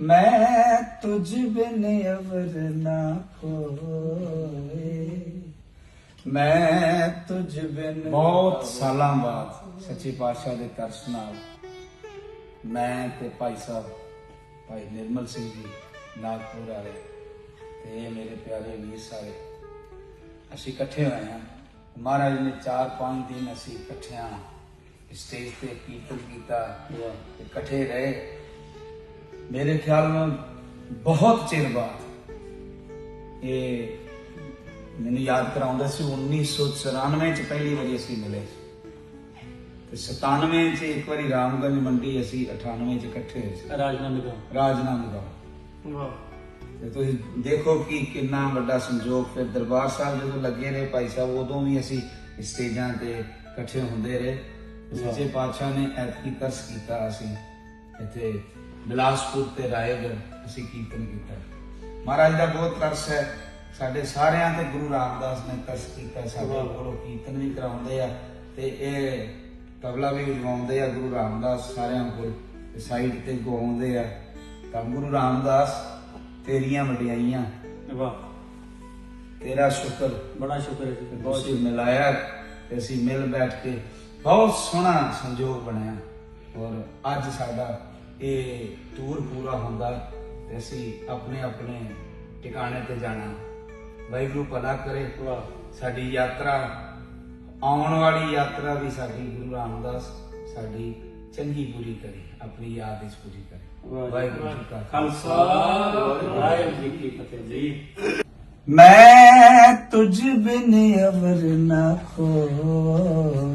ਮੈਂ ਤੁਝ ਬਿਨ ਅਵਰ ਨਾ ਕੋਏ। ਮੈਂ ਤੁਝ ਬਿਨ ਬਹੁਤ ਸਾਲਾਂ ਬਾਅਦ ਸੱਚੇ ਪਾਤਸ਼ਾਹ ਦੇ ਤਰਸ ਨਾਲ ਮੈਂ ਤੇ ਭਾਈ ਸਾਹਿਬ, ਭਾਈ ਨਿਰਮਲ ਸਿੰਘ ਜੀ ਨਾਗਪੁਰ ਵਾਲੇ ਤੇ ਮੇਰੇ ਪਿਆਰੇ ਵੀਰ ਸਾਰੇ। ਅਸੀਂ ਇਕੱਠੇ ਹੋਏ ਹਾਂ। ਮਹਾਰਾਜ ਨੇ 4-5 ਦਿਨ ਅਸੀਂ ਇਕੱਠਿਆਂ ਸਟੇਜ ਤੇ ਕੀਰਤਨ ਕੀਤਾ ਇਕੱਠੇ ਰਹੇ। ਮੇਰੇ ਖਿਆਲ ਨਾਲ ਬਹੁਤ ਚਿਰ ਬਾਅਦ ਇਹ ਮੈਨੂੰ ਯਾਦ ਕਰਾਉਂਦਾ ਸੀ 1994 ਚ ਪਹਿਲੀ ਵਾਰੀ ਅਸੀਂ ਮਿਲੇ ਤੇ 97 ਚ ਇੱਕ ਵਾਰੀ ਰਾਮਗੰਜ ਮੰਡੀ ਅਸੀਂ 98 ਚ ਇਕੱਠੇ ਹੋਏ ਸੀ। ਰਾਜਨਾਮੇ ਦਾ ਵਾਹ। ਤੇ ਤੁਸੀਂ ਦੇਖੋ ਕਿ ਕਿੰਨਾ ਵੱਡਾ ਸੰਜੋਗ ਫਿਰ ਦਰਬਾਰ ਸਾਹਿਬ ਜਦੋਂ ਲੱਗੇ ਰਹੇ ਭਾਈ ਸਾਹਿਬ ਉਦੋਂ ਵੀ ਅਸੀਂ ਸਟੇਜਾਂ ਤੇ ਇਕੱਠੇ ਹੁੰਦੇ ਰਹੇ। ਸੱਚੇ ਪਾਤਸ਼ਾਹ ਨੇ ਐਤਕੀ ਤਰਸ ਕੀਤਾ ਅਸੀਂ ਇੱਥੇ ਬਿਲਾਸਪੁਰ ਤੇ ਰਾਏਗੜ ਅਸੀਂ ਕੀਰਤਨ ਕੀਤਾ। ਮਹਾਰਾਜ ਦਾ ਬਹੁਤ ਤਰਸ ਹੈ। ਸਾਡੇ ਸਾਰਿਆਂ ਤੇ ਗੁਰੂ ਰਾਮਦਾਸ ਨੇ ਤਰਸ ਕੀਤਾ। ਸਾਡੇ ਕੋਲੋਂ ਕੀਰਤਨ ਵੀ ਕਰਾਉਂਦੇ ਆ ਤੇ ਇਹ ਤਬਲਾ ਵੀ ਵਜਾਉਂਦੇ ਆ ਗੁਰੂ ਰਾਮਦਾਸ ਸਾਰਿਆਂ ਕੋਲ। ਸਾਈਡ ਤੇ ਗਾਉਂਦੇ ਆ। ਤਾਂ ਗੁਰੂ ਰਾਮਦਾਸ ਤੇਰੀਆਂ ਵਡਿਆਈਆਂ। ਵਾਹ। ਤੇਰਾ ਸ਼ੁਕਰ। ਬੜਾ ਸ਼ੁਕਰ ਹੈ ਜੀ। ਬਹੁਤ ਹੀ ਮਿਲਾਇਆ ਤੇ ਅਸੀਂ ਮਿਲ ਬੈਠ ਕੇ ਬਹੁਤ ਸੋਹਣਾ ਸੰਜੋਗ ਬਣਿਆ। ਔਰ ਅੱਜ ਸਾਡਾ ਇਹ ਟੂਰ ਪੂਰਾ ਹੁੰਦਾ ਤੇ ਅਸੀਂ ਆਪਣੇ ਆਪਣੇ ਟਿਕਾਣੇ ਤੇ ਜਾਣਾ ਵਾਹਿਗੁਰੂ ਭਲਾ ਕਰੇ। ਸਾਡੀ ਯਾਤਰਾ ਆਉਣ ਵਾਲੀ ਯਾਤਰਾ ਵੀ ਸਾਡੀ ਗੁਰੂ ਰਾਮਦਾਸ ਸਾਡੀ ਚੰਗੀ ਪੂਰੀ ਕਰੇ ਆਪਣੀ ਯਾਦ ਇਸ ਪੂਰੀ ਕਰੇ। ਵਾਹਿਗੁਰੂ ਜੀ ਕਾ ਖਾਲਸਾ। ਵਾਹਿਗੁਰੂ ਜੀ ਕੀ ਫਤਿਹ ਜੀ। ਮੈਂ ਤੁਝ ਬਿਨ ਅਵਰ ਨਾ ਕੋਏ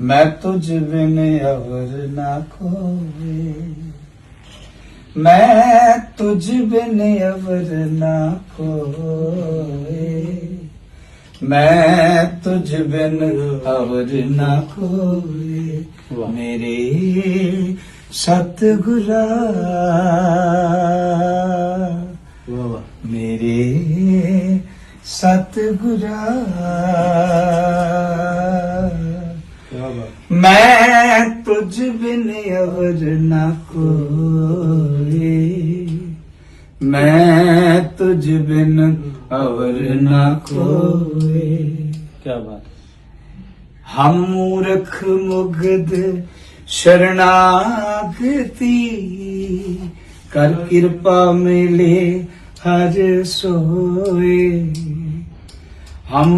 ਮੈਂ ਤੁਝ ਬਿਨ ਅਵਰ ਨਾ ਕੋਏ ਮੈਂ ਤੁਝ ਬਿਨ ਅਵਰ ਨਾ ਕੋਏ ਮੈਂ ਤੁਝ ਬਿਨ ਅਵਰ ਨਾ ਕੋਏ ਵਾਹ। ਮੇਰੇ ਸਤਿਗੁਰਾ। ਮੇਰੇ ਸਤਿਗੁਰਾ। ਮੈਂ ਤੁਝ ਬਿਨ ਅਵਰ ਨਾ ਬਿਨ ਅਵਰ ਨਾ ਕੀ ਬਾਤ। ਹਮ ਮੂਰਖ ਮੁਗਦ ਸ਼ਰਨਾਗਤੀ ਕਰ ਕਿਰਪਾ ਮਿਲੇ ਹਰ ਸੋਏ। ਹਮ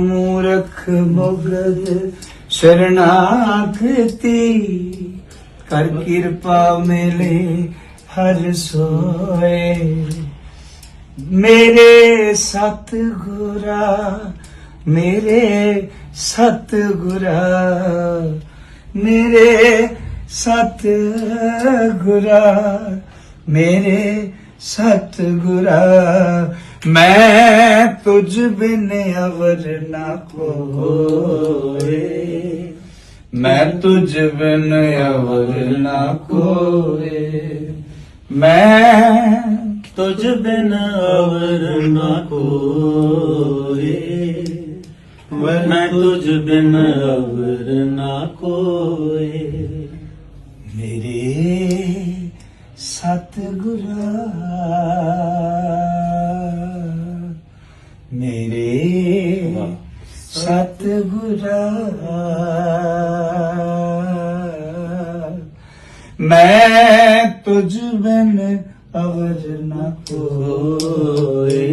ਮੂਰਖ ਮੁਗਦ ਕਰ ਕਿਰਪਾ ਮਿਲੇ ਹਰ ਸੋਏ ਮੇਰੇ ਸਤਿਗੁਰਾ ਮੇਰੇ ਸਤਿਗੁਰਾ ਮੇਰੇ ਸਤਿਗੁਰਾ ਮੇਰੇ ਸਤਿਗੁਰਾ, ਮੈਂ ਤੁਝ ਬਿਨ ਅਵਰ ਨਾ ਕੋਏ। ਮੈਂ ਤੁਝ ਬਿਨ ਅਵਰ ਨਾ ਕੋਏ। ਮੈਂ ਤੁਝ ਬਿਨ ਅਵਰ ਨਾ ਕੋਏ। ਮੈਂ ਤੁਝ ਬਿਨ ਅਵਰ ਨਾ ਕੋਏ। ਮੇਰੇ ਸਤਿਗੁਰਾ ਮੇਰੇ ਵਾਹ। ਸਤਿਗੁਰਾ ਮੈਂ ਤੁਝ ਬਿਨ ਅਵਰ ਨਾ ਕੋਏ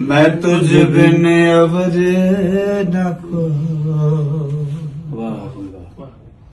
ਮੈਂ ਤੁਝ ਬਿਨ ਅਵਰ ਨਾ ਕੋਏ